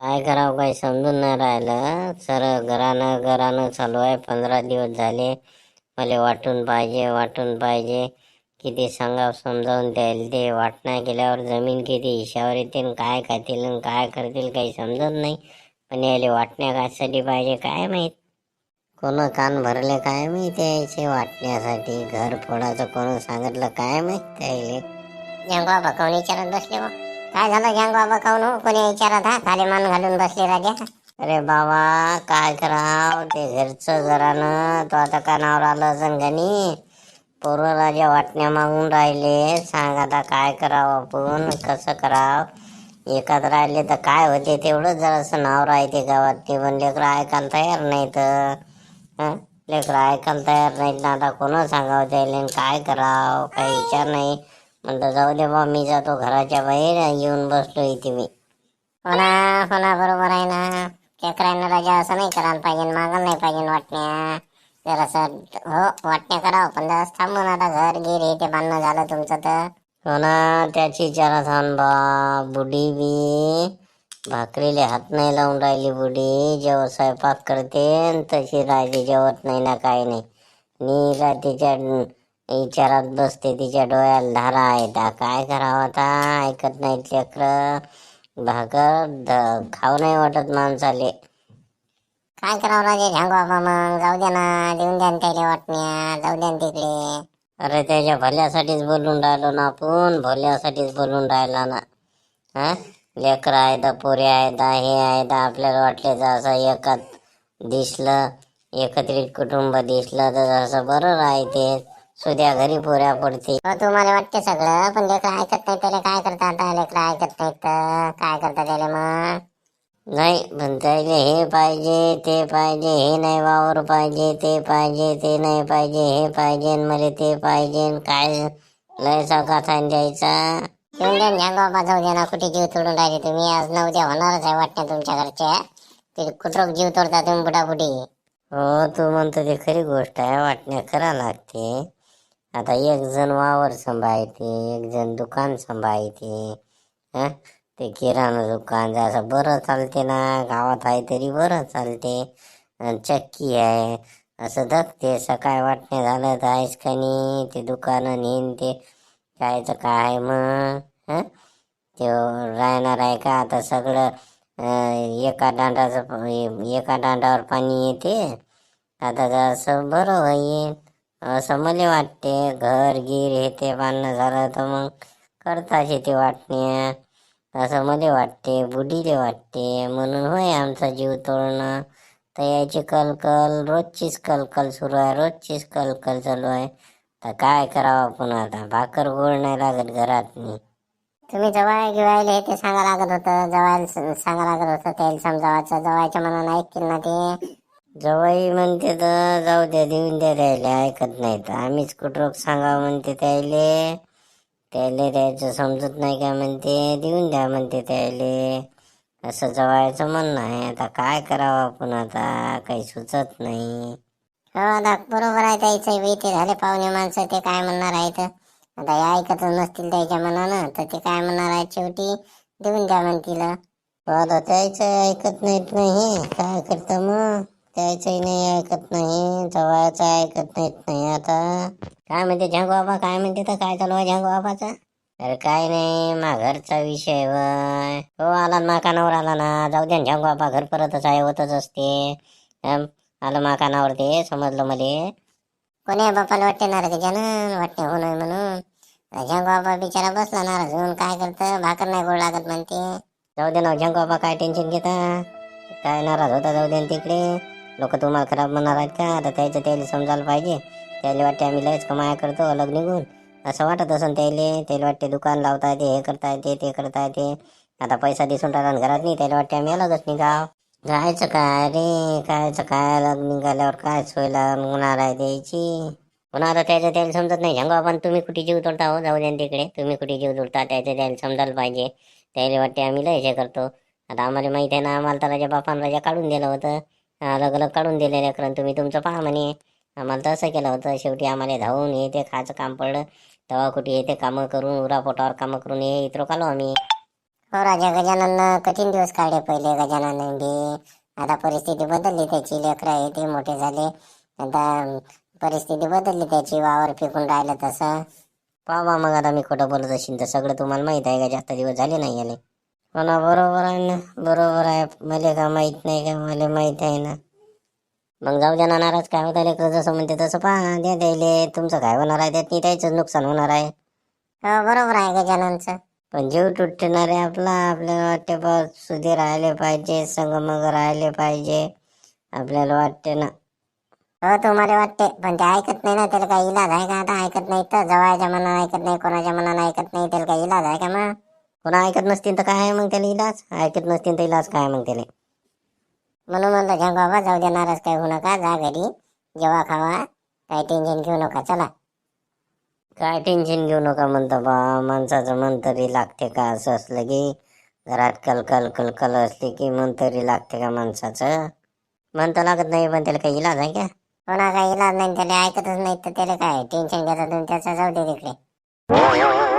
काय करावं काही समजून नाही राहिलं. सर घरानं घरानं चालू आहे. पंधरा दिवस झाले. मला वाटून पाहिजे वाटून पाहिजे. किती सांगावं समजावून द्यायला ते वाटण्या केल्यावर जमीन किती हिशावर येतील काय खातील आणि काय करतील काही समजत नाही. पण याले वाटण्या कशासाठी पाहिजे काय माहीत? कोण कान भरले काय माहिती यायचे वाटण्यासाठी? घर फोडायचं कोण सांगितलं काय माहीत त्याले झंगवा बकावून विचारत बसले बा. काय झालं? बाबा बकावून हो? कोणी विचारत हा? खाली मान घालून बसले राजा. अरे बाबा काय कराव? ते घरचं घरानं तो आता कानावर आलं असन पूर्व राजा वाटण्या मागून राहिले. सांग आता काय करावं आपण? कसं करावं? एकात राहिले तर काय होते? तेवढंच जरासं नाव राहते गावात. ते पण लेकरं ऐकायला तयार नाही तर लेकरं ऐकायला तयार नाहीत. ना आता कोणा सांगावं त्याला? काय करावं? काही विचार नाही. म्हणलं जाऊ दे बा मी जातो घराच्या बाहेर येऊन बसलो इथे मी. हो ना हो ना बरोबर आहे ना. केकरांना राजा असं नाही करायला पाहिजे मागं नाही पाहिजे वाटण्या. जरासं हो वाटण्या करावं पण जरा थांबून आता घर गिर हे ते बांधणं झालं तुमचं तर. हो ना त्याची जरा बा बुडी बी. भाकरीले हात नाही लावून राहिली बुडी जेव्हा स्वयंपाक करते तशी राहिली जेवत नाही ना काही नाही. मी तिच्या विचारात बसते तिच्या डोळ्याला धारा आहेत काय करावं आता? ऐकत नाही चक्र. भाकर ध- खाऊ नाही वाटत माणसाले. काय करावं राजे? सांगू बाबा मग. जाऊ दे ना. देऊन द्या त्याला वाटण्या. जाऊ द्या ना तिकडे. अरे त्याच्या भल्यासाठीच बोलून राहिलो ना आपण. भल्यासाठीच बोलून राहिला ना. हा? लेकर आहेत पोरे आहेत हे आहेत. आपल्याला वाटले तर असं एकत दिसलं. एकत्रित कुटुंब दिसलं तर असं बरं राहते. सुद्या घरी पोऱ्या पडते तुम्हाला वाटते सगळं पण लेकर ऐकत नाही त्याला काय करता आता? लेकर ऐकत नाही तर काय करता त्याला मग? नाही पण त्याला हे पाहिजे ते पाहिजे हे नाही वावर पाहिजे ते पाहिजे ते नाही पाहिजे हे पाहिजे मला ते पाहिजे काय? लय कथा द्यायचा. देऊन द्या बाबा जाऊ द्या ना कुठे जीव तोडून राहिले तुम्ही? आज ना उद्या होणारच आहे वाटतं तुमच्या घरच्या ते कुठं जीव तोडता तुम्ही बुडाबुडी. हो तू म्हणतो ते खरी गोष्ट आहे वाटण्या करा लागते. आता एक जण वावर सांभाळते एक जण दुकान सांभाळते हां? ते किराणा दुकान जसं बरं चालते ना गावात आहे तरी बरं चालते. चक्की आहे असं धकते सकाळी वाटणे झालं तर आहेस का नाही ते दुकानं नेन ते कायचं काय मग हं? ते राहणार आहे का? आता सगळं एका दांडाचं एका दांडावर पाणी येते. आता जसं बरं होईल. असं मला वाटते. घर गिर हे ते बांधणं झालं तर मग करता येते वाटण्या असं मला वाटते. बुडीले वाटते. म्हणून होय आमचा जीव तोडणं. तर याची कलकल रोजचीच कलकल सुरू आहे. रोजचीच कलकल चालू आहे. तर काय करावं आपण आता? भाकर गोळ नाही लागत घरात मी तुम्ही जवळ गिवायला हे ते सांगा लागत होतं. जवळ सांगा लागत होतं. त्याला समजावायचं. जवळच्या मनानं ऐकतील ना ते. जवाई म्हणते तर जाऊ द्या देऊन द्या त्याले ऐकत नाही तर. आम्हीच कुठं सांगावं म्हणते त्याले त्याले द्यायचं समजत नाही का म्हणते देऊन द्या म्हणते त्याले असं जवायचं म्हणणं आहे. आता काय करावं आपण आता? काही सुचत नाही. हो आता बरोबर आहे त्याचं बी ते झाले पाहुणे माणसं ते काय म्हणणार आहेत? आता हे ऐकतच नसतील त्याच्या मनानं. तर ते काय म्हणणार आहेत शेवटी? देऊन द्या म्हणतील. हो, आता त्याचं ऐकत नाहीत नाही काय करतं मग? त्याचंही नाही ऐकत नाही जवळचं ऐकत नाहीत नाही. आता काय म्हणते झंग बाबा? काय म्हणते तर काय चालू आहे झंग बाबाचा? अरे काय नाही मा घरचा विषय वय हो आला ना कानावर आला ना. जाऊ द्या झंग बाबा घर परतच आहे होतच असते. आलं मा कानावर ते समजलं मले. कोणी बापाला वाटते नाराज त्याच्यानं वाटते हो नाही म्हणून? झंग बाबा बिचारा बसला नाराज होऊन काय करतं? भाकर नाही गोड लागत म्हणते. जाऊ दे ना झंग बाबा काय टेन्शन घेता? काय नाराज होता जाऊ दे तिकडे. लोक तुम्हाला खराब म्हणणार आहेत का? आता त्याचं त्याला समजायला पाहिजे. त्याला वाटते आम्ही लयच कमाया करतो अलग निघून. असं वाटत असन त्याले. त्याला वाटते दुकान लावता येते हे करता येते ते करता येते. आता पैसा दिसून राहिला घरात नाही त्याला वाटते आम्ही अलगच निघाव. जायचं काय रे? कायचं काय? अलग निघाल्यावर काय सोय होणार आहे द्यायची पुन्हा आता त्याचं त्याला समजत नाही. झंगा पण तुम्ही कुठे जीव तोडता हो? जाऊ द्या तिकडे. तुम्ही कुठे जीव तोडता? त्याचं त्याला समजायला पाहिजे. त्याला वाटते आम्ही लय हे करतो. आता आम्हाला माहीत आहे ना आम्हाला तर राजा बापान राजा काढून दिलं होतं. अलग अलग काढून दिले लेकरं तुम्ही तुमचं पहा म्हणे. आम्हाला तसं केलं होतं शेवटी आम्हाला धावून हे ते खायचं काम पडलं. तेव्हा कुठे येते कामं करून उरा पोटावर कामं करून हे इतर कालो आम्ही. हो राजा गजानन कठीण दिवस काढले पहिले. गजानन बी आता परिस्थिती बदलली त्याची. लेकरं आहे ते मोठे झाले. आता परिस्थिती बदलली त्याची वावर फेकून राहिलं तसं. पाहा मग आता मी खोटं बोलत असेल तर सगळं तुम्हाला माहीत आहे का? जास्त दिवस झाले नाही आले हो ना बरोबर आहे ना बरोबर आहे. मला का माहीत नाही का मला माहीत आहे ना. मग जाऊ द्या ना नाराज काय होत लेकर जसं म्हणते तसं पहा. द्या द्यायले. तुमचं काय होणार आहे? त्यात त्याच नुकसान होणार आहे. हो बरोबर आहे गजाननचं. पण जीव तुटणार आहे आपला आपल्याला वाटते बा सुधी राहिले पाहिजे संगमग राहिले पाहिजे. आपल्याला वाटते ना. हो तुम्हाला वाटते. पण ते ऐकत नाही ना त्याला काही इलाज आहे का? आता ऐकत नाही तर जवळच्या मनानं ऐकत नाही कोणाच्या मनानं ऐकत नाही त्याला काही इलाज आहे का मग? कोणा ऐकत नसतील तर काय आहे मग त्याला इलाज? ऐकत नसतील तर इलाज काय मग त्याला? म्हणून म्हणलं झंग बाबा जाऊ द्या नाराज काय होऊ नका जा घरी जेव्हा खावा काय टेन्शन घेऊ नका चला. काय टेन्शन घेऊ नका म्हणतो बा माणसाचं मन तरी लागते का? असं असलं की घरात कलकल कलकल असली की मन तरी लागते का माणसाचं? मन तर लागत नाही पण त्याला काही इलाज आहे का? कोणा काही इलाज नाही त्याला ऐकतच नाही तर त्याला काय? टेन्शन घ्यायचं तुम्ही त्याचा जाऊ दे तिकडे.